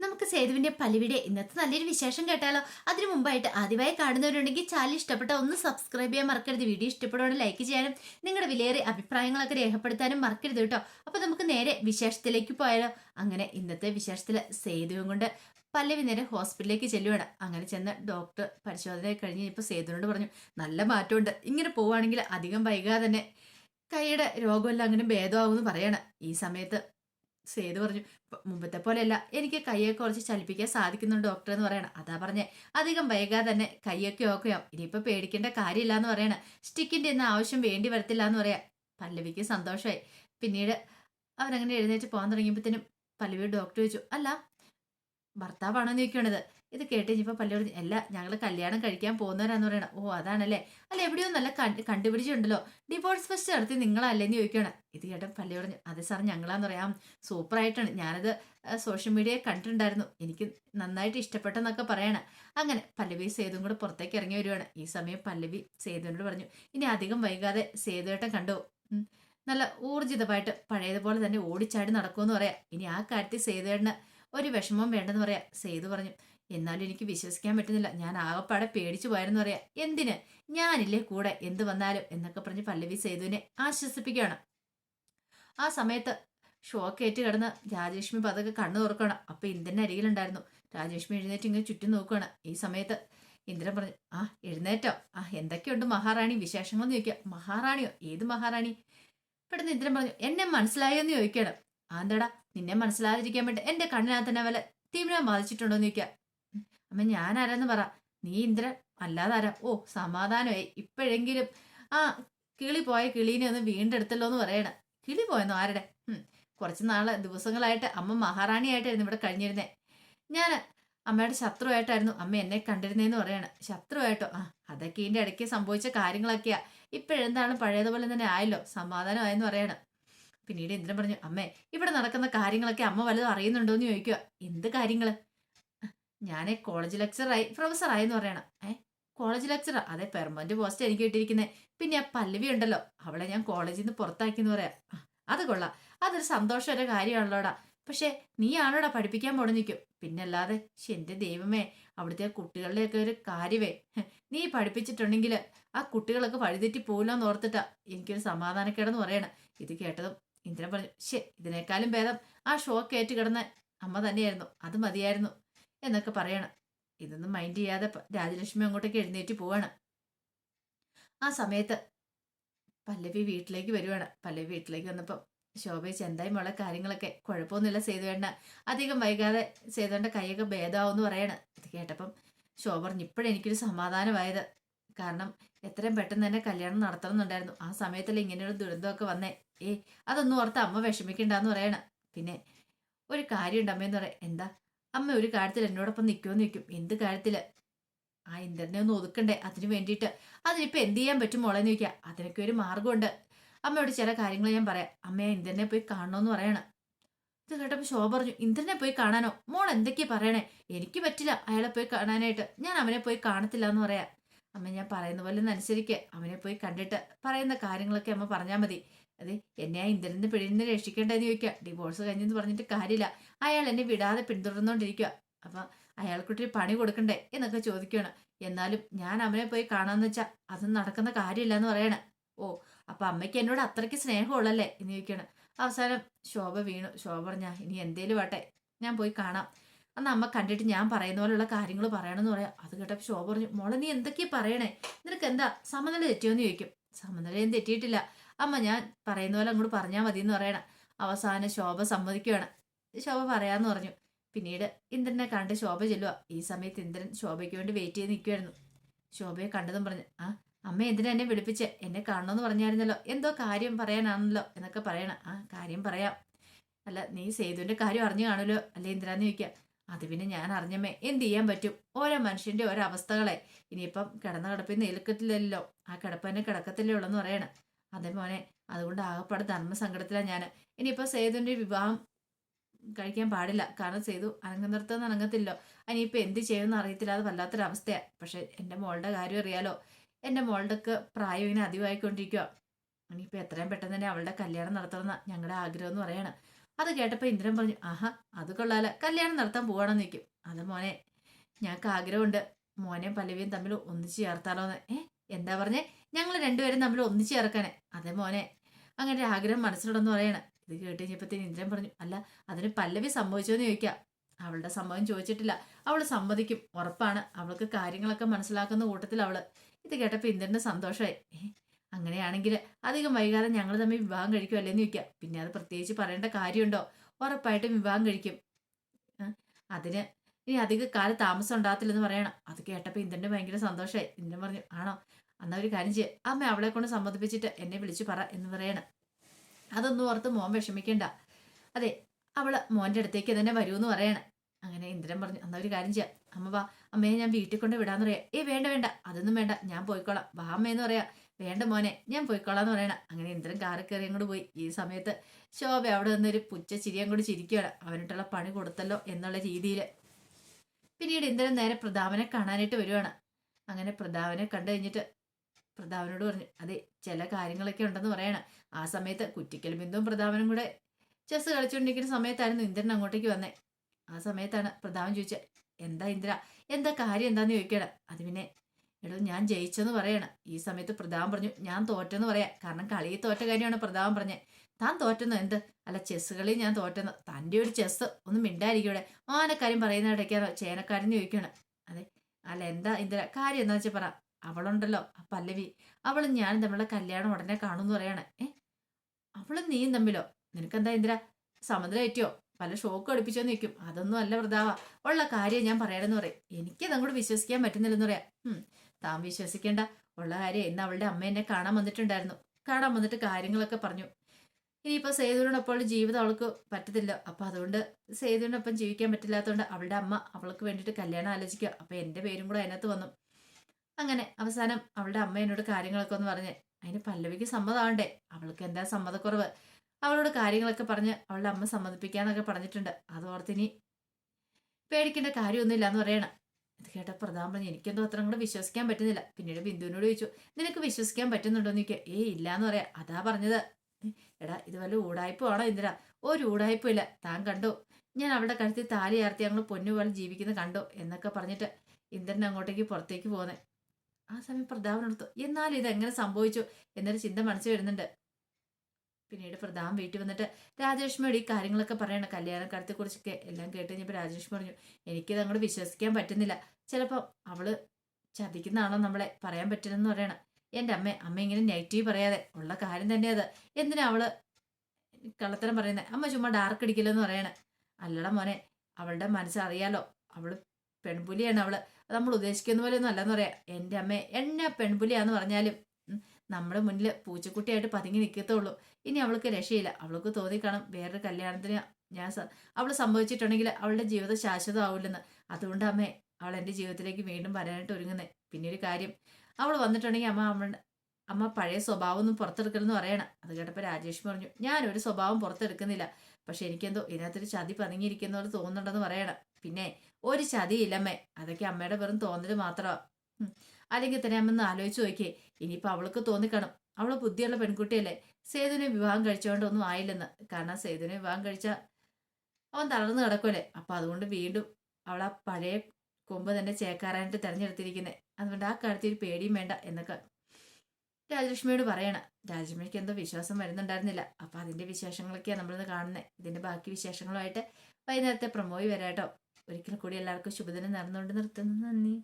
നമുക്ക് സേതുവിന്റെ പലിവിടെ ഇന്നത്തെ നല്ലൊരു വിശേഷം കേട്ടാലോ? അതിനു മുമ്പായിട്ട് ആദ്യമായി കാണുന്നവരുണ്ടെങ്കിൽ ചാനൽ ഇഷ്ടപ്പെട്ട ഒന്ന് സബ്സ്ക്രൈബ് ചെയ്യാൻ മറക്കരുത്. വീഡിയോ ഇഷ്ടപ്പെടുകയാണ് ലൈക്ക് ചെയ്യാനും നിങ്ങളുടെ വിലയേറിയ അഭിപ്രായങ്ങളൊക്കെ രേഖപ്പെടുത്താനും മറക്കരുത് കേട്ടോ. അപ്പൊ നമുക്ക് നേരെ വിശേഷത്തിലേക്ക് പോയാലോ? അങ്ങനെ ഇന്നത്തെ വിശേഷത്തിൽ സേതുവും കൊണ്ട് പല്ലവി നേരെ ഹോസ്പിറ്റലിലേക്ക് ചെല്ലുവാണ്. അങ്ങനെ ചെന്ന് ഡോക്ടർ പരിശോധന കഴിഞ്ഞ് ഇപ്പോൾ സേതുവിനോട് പറഞ്ഞു നല്ല മാറ്റമുണ്ട്. ഇങ്ങനെ പോവുകയാണെങ്കിൽ അധികം വൈകാതെ തന്നെ കൈയുടെ രോഗമെല്ലാം അങ്ങനെ ഭേദമാകുമെന്ന് പറയണം. ഈ സമയത്ത് സേതു പറഞ്ഞു "പ- മുമ്പത്തെ പോലെയല്ല. എനിക്ക് കൈയൊക്കെ കുറച്ച് ചലിപ്പിക്കാൻ സാധിക്കുന്നുണ്ട് ഡോക്ടർ എന്ന് പറയണം. അതാ പറഞ്ഞേ. അധികം വൈകാതെ തന്നെ കൈയൊക്കെ ഓക്കെയാവും. ഇനിയിപ്പോൾ പേടിക്കേണ്ട കാര്യമില്ല എന്ന് പറയണം. സ്റ്റിക്കിന്റെ ഒന്നും ആവശ്യം വേണ്ടി വരത്തില്ല എന്ന് പറയാം. പല്ലവിക്ക് സന്തോഷമായി പിന്നീട് അവരങ്ങനെ എഴുന്നേറ്റ് പോകാൻ തുടങ്ങിയപ്പോഴത്തേനും പല്ലവി ഡോക്ടർ ചോദിച്ചു അല്ല ഭർത്താവാണോ എന്ന് ഇത് കേട്ട് കഴിഞ്ഞപ്പോൾ പല്ലവി അല്ല ഞങ്ങൾ കല്യാണം കഴിക്കാൻ പോകുന്നവരാന്ന് പറയണം. ഓ അതാണല്ലേ. അല്ല എവിടെയോ നല്ല കണ്ട് കണ്ടുപിടിച്ചിട്ടുണ്ടല്ലോ. ഡിവോഴ്സ് ഫസ്റ്റ് നടത്തി നിങ്ങളല്ലേന്ന് ചോദിക്കണം ഇത് കേട്ട പല്ലവി പറഞ്ഞു അതെ സാർ ഞങ്ങളാന്ന് പറയാം. സൂപ്പറായിട്ടാണ് ഞാനത് സോഷ്യൽ മീഡിയയിൽ കണ്ടിട്ടുണ്ടായിരുന്നു. എനിക്ക് നന്നായിട്ട് ഇഷ്ടപ്പെട്ടെന്നൊക്കെ പറയണം. അങ്ങനെ പല്ലവി സേതും കൂടെ പുറത്തേക്ക് ഇറങ്ങി വരുവാണ്. ഈ സമയം പല്ലവി സേതുവിനോട് പറഞ്ഞു ഇനി അധികം വൈകാതെ സേതുവേട്ടൻ കണ്ടു? നല്ല ഊർജിതമായിട്ട് പഴയതുപോലെ തന്നെ ഓടിച്ചാടി നടക്കുമെന്ന് പറയാം. ഇനി ആ കാര്യത്തിൽ സേതുവേട്ടന് ഒരു വിഷമം വേണ്ടെന്ന് പറയാം. സേതു പറഞ്ഞു എന്നാലും എനിക്ക് വിശ്വസിക്കാൻ പറ്റുന്നില്ല. ഞാൻ ആകപ്പാടെ പേടിച്ചു പോയെന്ന് പറയാം. എന്തിന്? ഞാനില്ലേ കൂടെ? എന്ത് വന്നാലും? എന്നൊക്കെ പറഞ്ഞ് പല്ലവി സേതുവിനെ ആശ്വസിപ്പിക്കുകയാണ്. ആ സമയത്ത് ഷോക്കേറ്റ് കിടന്ന് രാജലക്ഷ്മി പതൊക്കെ കണ്ണു തുറക്കണം അപ്പൊ ഇന്ദ്രന്റെ അരികിലുണ്ടായിരുന്നു. രാജലക്ഷ്മി എഴുന്നേറ്റ് ഇങ്ങനെ ചുറ്റും നോക്കുകയാണ്. ഈ സമയത്ത് ഇന്ദ്രൻ പറഞ്ഞു ആ എഴുന്നേറ്റോ? ആ എന്തൊക്കെയുണ്ട് മഹാറാണി വിശേഷങ്ങളെന്ന് ചോദിക്കുക. മഹാറാണിയോ? ഏത് മഹാറാണി? പെട്ടെന്ന് ഇന്ദ്രൻ പറഞ്ഞു എന്നെ മനസ്സിലായോ എന്ന് ചോദിക്കണം ആ എന്താടാ നിന്നെ മനസ്സിലാതിരിക്കാൻ വേണ്ടി എന്റെ കണ്ണിനകത്ത് തന്നെ വല്ല തീവ്രം ബാധിച്ചിട്ടുണ്ടോ എന്ന് ചോദിക്കുക. അമ്മ ഞാൻ ആരാന്ന് പറ. നീ ഇന്ദ്രൻ അല്ലാതെ ആരാ? ഓ സമാധാനമായി. ഇപ്പോഴെങ്കിലും ആ കിളി പോയ കിളീനെ ഒന്ന് വീണ്ടെടുത്തല്ലോ എന്ന് പറയണ. കിളി പോയെന്നോ? ആരുടെ? കുറച്ച് നാൾ ദിവസങ്ങളായിട്ട് അമ്മ മഹാറാണിയായിട്ടായിരുന്നു ഇവിടെ കഴിഞ്ഞിരുന്നേ. ഞാൻ അമ്മയുടെ ശത്രുവായിട്ടായിരുന്നു അമ്മ എന്നെ കണ്ടിരുന്നേന്ന് പറയണ. ശത്രുവായിട്ടോ? ആ അതൊക്കെ ഇതിന്റെ ഇടയ്ക്ക് സംഭവിച്ച കാര്യങ്ങളൊക്കെയാ. ഇപ്പോഴെന്താണ് പഴയതുപോലെ തന്നെ ആയല്ലോ? സമാധാനമായെന്ന് പറയണം. പിന്നീട് ഇന്ദ്രൻ പറഞ്ഞു അമ്മേ ഇവിടെ നടക്കുന്ന കാര്യങ്ങളൊക്കെ അമ്മ വല്ലതും അറിയുന്നുണ്ടോ എന്ന് ചോദിക്കുക എന്ത് കാര്യങ്ങൾ? ഞാൻ കോളേജ് ലെക്ചറായി പ്രൊഫസറായി എന്ന് പറയണം. ഏ കോളേജ് ലെക്ചർ അതെ പെർമനന്റ് പോസ്റ്റ് എനിക്ക് കിട്ടിയിരിക്കുന്നത് പിന്നെ ആ പല്ലവി ഉണ്ടല്ലോ അവളെ ഞാൻ കോളേജിൽ നിന്ന് പുറത്താക്കി എന്ന് പറയാം അത് കൊള്ളാം. അതൊരു സന്തോഷമൊരു കാര്യമാണല്ലോടാ. പക്ഷെ നീയാണോടാ പഠിപ്പിക്കാൻ മുടങ്ങിക്കും പിന്നല്ലാതെ അല്ലാതെ എന്റെ ദൈവമേ അവിടുത്തെ കുട്ടികളുടെയൊക്കെ ഒരു കാര്യമേ നീ പഠിപ്പിച്ചിട്ടുണ്ടെങ്കിൽ ആ കുട്ടികളൊക്കെ വഴിതെറ്റി പോകില്ലെന്ന് ഓർത്തിട്ടാ എനിക്കൊരു സമാധാനക്കേടെന്ന് പറയണം. ഇത് കേട്ടതും ഇന്ദ്രൻ പറഞ്ഞു ശേ ഇതിനേക്കാളും ഭേദം ആ ഷോക്ക് ഏറ്റ് കിടന്ന അമ്മ തന്നെയായിരുന്നു. അത് മതിയായിരുന്നു. എന്നൊക്കെ പറയണം. ഇതൊന്നും മൈൻഡ് ചെയ്യാതെ രാജലക്ഷ്മി അങ്ങോട്ടേക്ക് എഴുന്നേറ്റ് പോവാണ്. ആ സമയത്ത് പല്ലവി വീട്ടിലേക്ക് വരുവാണ്. പല്ലവി വീട്ടിലേക്ക് വന്നപ്പോൾ ശോഭയെ എന്തായി മോളെ കാര്യങ്ങളൊക്കെ കുഴപ്പമൊന്നുമില്ല സേതുവേണ്ട. അധികം വൈകാതെ സേതുവേണ്ട കൈയൊക്കെ ഭേദമാവെന്ന് പറയണം. ഇത് കേട്ടപ്പം ശോഭ പറഞ്ഞു ഇപ്പോഴെനിക്കൊരു സമാധാനമായത്. കാരണം എത്രയും പെട്ടെന്ന് തന്നെ കല്യാണം നടത്തണമെന്നുണ്ടായിരുന്നു. ആ സമയത്തല്ലേ ഇങ്ങനെയൊരു ദുരന്തമൊക്കെ വന്നേ. ഏ അതൊന്നും ഓർത്ത് അമ്മ വിഷമിക്കണ്ടെന്ന് പറയണ. പിന്നെ ഒരു കാര്യമുണ്ട് അമ്മയെന്ന് പറയാം. എന്താ? അമ്മ ഒരു കാര്യത്തിൽ എന്നോടൊപ്പം നിൽക്കുമെന്ന് നിൽക്കും എന്ത് കാര്യത്തിൽ? ആ ഇന്ദ്രനെ ഒന്ന് ഒതുക്കണ്ടേ അതിന് വേണ്ടിയിട്ട്. അതിനിപ്പോൾ എന്ത് ചെയ്യാൻ പറ്റും മോളെന്ന് ചോദിക്കുക അതിനൊക്കെ ഒരു മാർഗമുണ്ട് അമ്മയോട് ചില കാര്യങ്ങൾ ഞാൻ പറയാം. അമ്മയെ ഇന്ദ്രനെ പോയി കാണണമെന്ന് പറയണ. ഇത് കേട്ടപ്പോൾ ശോഭ പറഞ്ഞു ഇന്ദ്രനെ പോയി കാണാനോ? മോൾ എന്തൊക്കെയാ പറയണേ? എനിക്ക് പറ്റില്ല അയാളെ പോയി കാണാനായിട്ട്. ഞാൻ അവനെ പോയി കാണത്തില്ല എന്ന് പറയാം. അമ്മ ഞാൻ പറയുന്ന പോലെ അനുസരിക്ക്. അവനെ പോയി കണ്ടിട്ട് പറയുന്ന കാര്യങ്ങളൊക്കെ അമ്മ പറഞ്ഞാൽ മതി. അതെ എന്നെ ആ ഇന്ദ്രന്റെ പിഴയിൽ നിന്ന് രക്ഷിക്കേണ്ടതെന്ന് ചോദിക്കുക. ഡിവോഴ്സ് കഴിഞ്ഞെന്ന് പറഞ്ഞിട്ട് കാര്യമില്ല. അയാൾ എന്നെ വിടാതെ പിന്തുടർന്നുകൊണ്ടിരിക്കുക. അപ്പൊ അയാൾക്കൊട്ടൊരു പണി കൊടുക്കണ്ടേ എന്നൊക്കെ ചോദിക്കുകയാണ്. എന്നാലും ഞാൻ അവനെ പോയി കാണാന്ന് വെച്ചാൽ അതൊന്നും നടക്കുന്ന കാര്യമില്ല എന്ന് പറയണ. ഓ അപ്പൊ അമ്മയ്ക്ക് എന്നോട് അത്രയ്ക്ക് സ്നേഹമുള്ളല്ലേ എന്ന് ചോദിക്കുകയാണ്. അവസാനം ശോഭ വീണു. ശോഭ പറഞ്ഞ ഇനി എന്തേലും ആട്ടെ ഞാൻ പോയി കാണാം. അന്ന് അമ്മ കണ്ടിട്ട് ഞാൻ പറയുന്ന പോലെയുള്ള കാര്യങ്ങൾ പറയണമെന്ന് പറയാം. അത് കേട്ടപ്പോൾ ശോഭ പറഞ്ഞു മോളെ നീ എന്തൊക്കെയാ പറയണേ? നിനക്ക് എന്താ സമനില തെറ്റിയോന്ന് ചോദിക്കും. സമനിലയും തെറ്റിയിട്ടില്ല. അമ്മ ഞാൻ പറയുന്ന പോലെ അങ്ങോട്ട് പറഞ്ഞാൽ മതി എന്ന് പറയണം. അവസാനം ശോഭ സമ്മതിക്കുകയാണ് ശോഭ പറയാന്ന് പറഞ്ഞു. പിന്നീട് ഇന്ദ്രനെ കണ്ട് ശോഭ ചെല്ലുക ഈ സമയത്ത് ഇന്ദ്രൻ ശോഭയ്ക്ക് വേണ്ടി വെയിറ്റ് ചെയ്ത് നിൽക്കുമായിരുന്നു ശോഭയെ കണ്ടതും പറഞ്ഞു ആ അമ്മ എന്തിനാ എന്നെ വിളിപ്പിച്ച്? എന്നെ കാണണമെന്ന് പറഞ്ഞായിരുന്നല്ലോ. എന്തോ കാര്യം പറയാനാണല്ലോ എന്നൊക്കെ പറയണം. ആ കാര്യം പറയാം. അല്ല നീ സേതുവിന്റെ കാര്യം അറിഞ്ഞു കാണുമല്ലോ? അല്ലേ ഇന്ദ്രാന്ന് ചോദിക്കുക അത് പിന്നെ ഞാൻ അറിഞ്ഞമ്മേ എന്ത് ചെയ്യാൻ പറ്റും? ഓരോ മനുഷ്യന്റെ ഓരോ അവസ്ഥകളെ. ഇനിയിപ്പം കിടന്ന കിടപ്പിൽ നിൽക്കത്തില്ലല്ലോ ആ കിടപ്പ് തന്നെ കിടക്കത്തില്ലേ ഉള്ളെന്ന് പറയണം. അതെ മോനെ അതുകൊണ്ട് ആകപ്പാട് ധർമ്മസങ്കടത്തിലാണ് ഞാൻ ഇനിയിപ്പോൾ സേതുവിന്റെ വിവാഹം കഴിക്കാൻ പാടില്ല. കാരണം സേതു അനങ്ങ നിർത്തുന്ന അനങ്ങത്തില്ലോ. അതിനിപ്പോൾ എന്ത് ചെയ്യുമെന്ന് അറിയത്തില്ല. അത് വല്ലാത്തൊരവസ്ഥയാണ് പക്ഷെ എന്റെ മോളുടെ കാര്യം അറിയാലോ. എന്റെ മോളുടെ ഒക്കെ പ്രായം ഇങ്ങനെ അധികമായിക്കൊണ്ടിരിക്കുക ഇനിയിപ്പോൾ എത്രയും പെട്ടെന്ന് തന്നെ അവളുടെ കല്യാണം നടത്തണമെന്ന ഞങ്ങളുടെ ആഗ്രഹം എന്ന് പറയുകയാണ് അത് കേട്ടപ്പോൾ ഇന്ദ്രൻ പറഞ്ഞു ആഹാ അത് കൊള്ളാല. കല്യാണം നടത്താൻ പോവാണെന്ന് നിൽക്കും അത് മോനെ ഞങ്ങൾക്ക് ആഗ്രഹമുണ്ട്. മോനെയും പല്ലവിയും തമ്മിൽ ഒന്നിച്ച് ചേർത്താലോന്ന്. ഏ എന്താ പറഞ്ഞേ? ഞങ്ങൾ രണ്ടുപേരും തമ്മിൽ ഒന്നിച്ച് ചേർക്കാനേ. അതെ മോനെ. അങ്ങനെ ഒരു ആഗ്രഹം മനസ്സിലുണ്ടെന്ന് പറയണ. ഇത് കേട്ട് കഴിഞ്ഞപ്പത്തേന് ഇന്ദ്രൻ പറഞ്ഞു. അല്ല അതിന് പല്ലവി സംഭവിച്ചോന്ന് ചോദിക്കാം. അവളുടെ സംഭവം ചോദിച്ചിട്ടില്ല. അവൾ സമ്മതിക്കും. ഉറപ്പാണ്. അവൾക്ക് കാര്യങ്ങളൊക്കെ മനസ്സിലാക്കുന്ന കൂട്ടത്തിൽ അവൾ. ഇത് കേട്ടപ്പോൾ ഇന്ദ്രന് സന്തോഷമായി അങ്ങനെയാണെങ്കിൽ അധികം വൈകാതെ ഞങ്ങൾ തമ്മിൽ വിവാഹം കഴിക്കും അല്ലേന്ന് ചോദിക്കാം. പിന്നെ അത് പ്രത്യേകിച്ച് പറയേണ്ട കാര്യമുണ്ടോ? ഉറപ്പായിട്ടും വിവാഹം കഴിക്കും. അതിന് ഇനി അധിക കാലം താമസം ഉണ്ടാകത്തില്ലെന്ന് പറയണം. അത് കേട്ടപ്പോൾ ഇന്ദ്രന് ഭയങ്കര സന്തോഷമായി ഇന്ദ്രൻ പറഞ്ഞു ആണോ? എന്നാ ഒരു കാര്യം ചെയ്യ. അമ്മ അവളെ കൊണ്ട് സമ്മതിപ്പിച്ചിട്ട് എന്നെ വിളിച്ചു പറ എന്ന് പറയണം. അതൊന്നും ഓർത്ത് മോൻ വിഷമിക്കണ്ട. അതെ അവൾ മോന്റെ അടുത്തേക്ക് തന്നെ വരൂന്ന് പറയണം. അങ്ങനെ ഇന്ദ്രൻ പറഞ്ഞു എന്നാ ഒരു കാര്യം ചെയ്യാം. അമ്മ വാ അമ്മയെ ഞാൻ വീട്ടിൽ കൊണ്ട് വിടാന്ന് പറയാം. ഏ വേണ്ട വേണ്ട അതൊന്നും വേണ്ട ഞാൻ പോയിക്കോളാം. വാ അമ്മയെന്ന് പറയാ. വേണ്ട മോനെ ഞാൻ പോയിക്കോളാന്ന് പറയണം. അങ്ങനെ ഇന്ദ്രൻ കാറിൽ കയറി അങ്ങോട്ട് പോയി. ഈ സമയത്ത് ശോഭ അവിടെ നിന്നൊരു പുച്ച ചിരിയും കൂടി ചിരിക്കുകയാണ്. അവനിട്ടുള്ള പണി കൊടുത്തല്ലോ എന്നുള്ള രീതിയിൽ. പിന്നീട് ഇന്ദ്രൻ നേരെ പ്രതാപനെ കാണാനായിട്ട് വരുവാണ്. അങ്ങനെ പ്രതാപനെ കണ്ടു കഴിഞ്ഞിട്ട് പ്രതാപനോട് പറഞ്ഞു അതെ ചില കാര്യങ്ങളൊക്കെ ഉണ്ടെന്ന് പറയണം. ആ സമയത്ത് കുറ്റിക്കൽ ബിന്ദുവും പ്രതാപനും കൂടെ ചെസ് കളിച്ചുകൊണ്ടിരിക്കുന്ന സമയത്തായിരുന്നു ഇന്ദ്രൻ അങ്ങോട്ടേക്ക് വന്നേ. ആ സമയത്താണ് പ്രതാപൻ ചോദിച്ചത് എന്താ ഇന്ദ്ര എന്താ കാര്യം എന്താന്ന് ചോദിക്കണം അത് പിന്നെ എടോ ഞാൻ ജയിച്ചെന്ന് പറയണം. ഈ സമയത്ത് പ്രതാപൻ പറഞ്ഞു ഞാൻ തോറ്റെന്ന് പറയാം. കാരണം കളിയിൽ തോറ്റ കാര്യമാണ് പ്രതാപൻ പറഞ്ഞത് താൻ തോറ്റെന്നോ? എന്ത്? അല്ല ചെസ് കളി ഞാൻ തോറ്റെന്ന്? തന്റെ ഒരു ചെസ് ഒന്നും മിണ്ടായിരിക്കൂടെ ആനക്കാര്യം പറയുന്ന ഇടയ്ക്കാണോ ചേനക്കാരെന്ന് ചോദിക്കണം. അതെ അല്ല എന്താ ഇന്ദ്ര കാര്യം എന്താ വെച്ചാൽ പറ. അവളുണ്ടല്ലോ ആ പല്ലവി. അവളും ഞാനും തമ്മിലുള്ള കല്യാണം ഉടനെ കാണുമെന്ന് പറയാണ്. ഏ? അവളും നീയും തമ്മിലോ? നിനക്കെന്താ ഇന്ദിര? സമുദ്രമേറ്റിയോ പല ഷോക്ക് അടുപ്പിച്ചോ നിൽക്കും അതൊന്നും അല്ല പ്രതാവ ഉള്ള കാര്യം ഞാൻ പറയണമെന്ന് പറയും. എനിക്കതങ്ങോട്ട് വിശ്വസിക്കാൻ പറ്റുന്നില്ലെന്ന് പറയാം. താൻ വിശ്വസിക്കേണ്ട. ഉള്ള കാര്യം ഇന്ന് അവളുടെ അമ്മ എന്നെ കാണാൻ വന്നിട്ടുണ്ടായിരുന്നു. കാണാൻ വന്നിട്ട് കാര്യങ്ങളൊക്കെ പറഞ്ഞു. ഇനിയിപ്പോൾ സേതുവിനോടൊപ്പം ജീവിതം അവൾക്ക് പറ്റത്തില്ല. അപ്പം അതുകൊണ്ട് സേതുവിനൊപ്പം ജീവിക്കാൻ പറ്റില്ലാത്തതുകൊണ്ട് അവളുടെ അമ്മ അവൾക്ക് വേണ്ടിയിട്ട് കല്യാണം ആലോചിക്കുക. അപ്പം എന്റെ പേരും കൂടെ അതിനകത്ത് വന്നു. അങ്ങനെ അവസാനം അവളുടെ അമ്മ എന്നോട് കാര്യങ്ങളൊക്കെ ഒന്ന് പറഞ്ഞ് അതിന് പല്ലവിക്ക് സമ്മതമാവണ്ടേ അവൾക്ക് എന്താ സമ്മതക്കുറവ്? അവളോട് കാര്യങ്ങളൊക്കെ പറഞ്ഞ് അവളുടെ അമ്മ സമ്മതിപ്പിക്കാന്നൊക്കെ പറഞ്ഞിട്ടുണ്ട്. അത് ഓർത്തിനി പേടിക്കേണ്ട കാര്യമൊന്നുമില്ല എന്ന് പറയണം. ഇത് കേട്ട പ്രധാന പറഞ്ഞു എനിക്കെന്തോ അത്ര കൂടെ വിശ്വസിക്കാൻ പറ്റുന്നില്ല. പിന്നീട് ബിന്ദുവിനോട് ചോദിച്ചു നിനക്ക് വിശ്വസിക്കാൻ പറ്റുന്നുണ്ടോ എന്ന് ചോദിക്കുക ഏ ഇല്ല എന്ന് പറയാം. അതാ പറഞ്ഞത്. എടാ ഇത് വല്ല ഊടായ്പാണോ ഇന്ദിര? ഒരു ഊടായ്പ ഇല്ല താൻ കണ്ടോ? ഞാൻ അവളുടെ കഴുത്തിൽ താലി ആർത്തി ഞങ്ങൾ പൊന്നുപോലെ ജീവിക്കുന്ന കണ്ടോ? എന്നൊക്കെ പറഞ്ഞിട്ട് ഇന്ദ്രൻ അങ്ങോട്ടേക്ക് പുറത്തേക്ക് പോകുന്നത് ആ സമയം പ്രതാപനെടുത്തു എന്നാൽ ഇത് എങ്ങനെ സംഭവിച്ചു? എന്നൊരു ചിന്ത മനസ്സിൽ വരുന്നുണ്ട്. പിന്നീട് പ്രതാപൻ വീട്ടിൽ വന്നിട്ട് രാജലക്ഷ്മിയോട് ഈ കാര്യങ്ങളൊക്കെ പറയണം. കല്യാണക്കാലത്തെ കുറിച്ചൊക്കെ എല്ലാം കേട്ട് കഴിഞ്ഞപ്പോൾ രാജലക്ഷ്മി പറഞ്ഞു എനിക്കിത് അങ്ങോട്ട് വിശ്വസിക്കാൻ പറ്റുന്നില്ല. ചിലപ്പോൾ അവൾ ചതിക്കുന്നതാണോ നമ്മളെ പറയാൻ പറ്റില്ലെന്ന് പറയണം. എന്റെ അമ്മ അമ്മ ഇങ്ങനെ നെഗറ്റീവ് പറയാതെ ഉള്ള കാര്യം തന്നെ അത്. എന്തിനാ അവൾ കള്ളത്തരം പറയുന്നത് അമ്മ ചുമ്മാ ഡാർക്ക് അടിക്കില്ലെന്ന് പറയണേ. അല്ലട മോനെ അവളുടെ മനസ്സറിയാലോ? അവൾ പെൺപുലിയാണ് അവൾ. അത് നമ്മൾ ഉദ്ദേശിക്കുന്ന പോലെ ഒന്നും അല്ലെന്ന് പറയാം. എന്റെ അമ്മ എന്നെ പെൺപുലിയാന്ന് പറഞ്ഞാലും നമ്മുടെ മുന്നിൽ പൂച്ചക്കുട്ടിയായിട്ട് പതുങ്ങി നിൽക്കത്തുള്ളൂ ഇനി അവൾക്ക് രക്ഷയില്ല. അവൾക്ക് തോന്നിക്കാണും വേറൊരു കല്യാണത്തിന് ഞാൻ അവൾ സംഭവിച്ചിട്ടുണ്ടെങ്കിൽ അവളുടെ ജീവിതം ശാശ്വതമാവില്ലെന്ന്. അതുകൊണ്ട് അമ്മേ അവൾ എന്റെ ജീവിതത്തിലേക്ക് വീണ്ടും വരാനായിട്ട് ഒരുങ്ങുന്നത് പിന്നെ ഒരു കാര്യം അവൾ വന്നിട്ടുണ്ടെങ്കിൽ അമ്മ അമ്മ അമ്മ പഴയ സ്വഭാവം ഒന്നും പുറത്തെടുക്കലെന്ന് പറയണം. അത് കേട്ടപ്പോൾ രാജേഷ് പറഞ്ഞു ഞാനൊരു സ്വഭാവം പുറത്തെടുക്കുന്നില്ല. പക്ഷെ എനിക്കെന്തോ ഇതിനകത്തൊരു ചതി പതുങ്ങിയിരിക്കുന്ന പോലെ തോന്നുന്നുണ്ടെന്ന് പറയണം. പിന്നെ ഒരു ചതിയില്ലമ്മേ. അതൊക്കെ അമ്മയുടെ വെറും തോന്നൽ മാത്രമാ അല്ലെങ്കിൽ തന്നെ അമ്മ ഒന്ന് ആലോചിച്ച് നോക്കിയേ. ഇനിയിപ്പോൾ അവൾക്ക് തോന്നിക്കണം. അവൾ ബുദ്ധിയുള്ള പെൺകുട്ടിയല്ലേ. സേതുവിനെ വിവാഹം കഴിച്ചുകൊണ്ട് ഒന്നും ആയില്ലെന്ന്. കാരണം സേതുവിനെ വിവാഹം കഴിച്ച അവൻ തളർന്നു കിടക്കുമല്ലേ അപ്പൊ അതുകൊണ്ട് വീണ്ടും അവൾ ആ പഴയ കൊമ്പ് തന്നെ ചേക്കാറായിട്ട് തെരഞ്ഞെടുത്തിരിക്കുന്നത് അതുകൊണ്ട് ആ കാര്യത്തിൽ ഒരു പേടിയും വേണ്ട എന്നൊക്കെ രാജലക്ഷ്മിയോട് പറയണം. രാജലക്ഷ്മിക്ക് എന്തോ വിശ്വാസം വരുന്നുണ്ടായിരുന്നില്ല. അപ്പൊ അതിന്റെ വിശേഷങ്ങളൊക്കെയാണ് നമ്മളിന്ന് കാണുന്നത് ഇതിന്റെ ബാക്കി വിശേഷങ്ങളുമായിട്ട് വൈകുന്നേരത്തെ പ്രമോയി വരാട്ടോ. ഒരിക്കൽ കൂടി എല്ലാവർക്കും ശുഭദിനം നടന്നുകൊണ്ട് നിർത്തുന്നു. നന്ദി.